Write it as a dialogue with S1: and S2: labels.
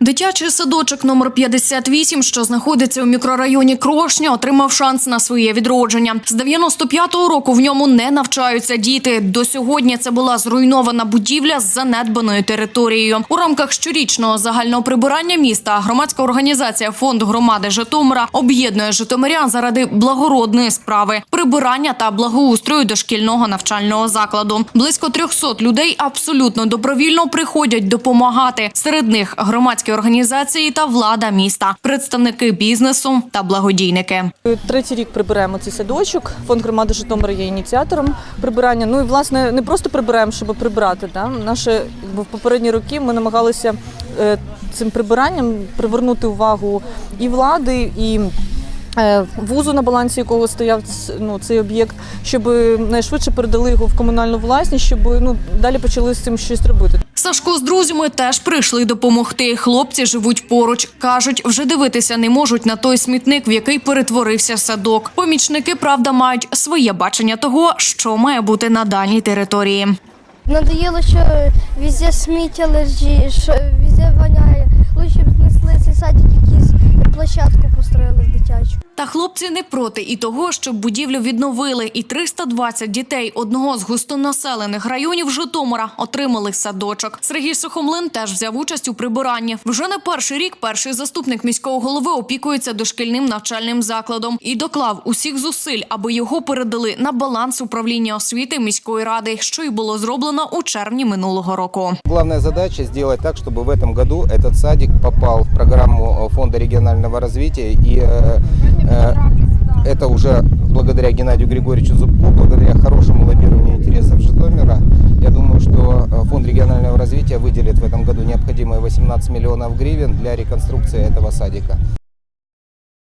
S1: Дитячий садочок номер 58, що знаходиться у мікрорайоні Крошня, отримав шанс на своє відродження. З 95-го року в ньому не навчаються діти. До сьогодні це була зруйнована будівля з занедбаною територією. У рамках щорічного загального прибирання міста громадська організація Фонд громади Житомира об'єднує житомирян заради благородної справи прибирання та благоустрою дошкільного навчального закладу. Близько 300 людей абсолютно добровільно приходять допомагати. Серед них громадські організації та влада міста, представники бізнесу та благодійники.
S2: Третій рік прибираємо цей садочок. Фонд громади Житомира є ініціатором прибирання. Ну і власне не просто прибираємо, щоб прибирати. Да? Наші в попередні роки ми намагалися е, цим прибиранням привернути увагу і влади, і е, вузу, на балансі якого стояв ну, цей об'єкт, щоб найшвидше передали його в комунальну власність, щоб ну далі почали з цим щось робити.
S1: Сашко з друзями теж прийшли допомогти. Хлопці живуть поруч. кажуть, вже дивитися не можуть на той смітник, в який перетворився садок. Помічники, правда, мають своє бачення того, що має бути на даній території.
S3: Надоїло, що везде сміття лежить, що везде воняє. Лучше б знесли цей садик якийсь площадку построїли дитячу.
S1: Та хлопці не проти і того, щоб будівлю відновили, і 320 дітей одного з густонаселених районів Житомира отримали садочок. Сергій Сухомлин теж взяв участь у прибиранні. Вже не перший рік перший заступник міського голови опікується дошкільним навчальним закладом і доклав усіх зусиль, аби його передали на баланс управління освіти міської ради, що й було зроблено у червні минулого року.
S4: Главная задача сделать так, чтобы в этом году этот садик попал в программу э, Фонда регионального развития. И э, э, это уже благодаря Геннадию Григорьевичу Зубку, благодаря хорошему лоббированию интересов Житомира. Я думаю, что э, Фонд регионального развития выделит в этом году необходимые 18 миллионов гривен для реконструкции этого садика.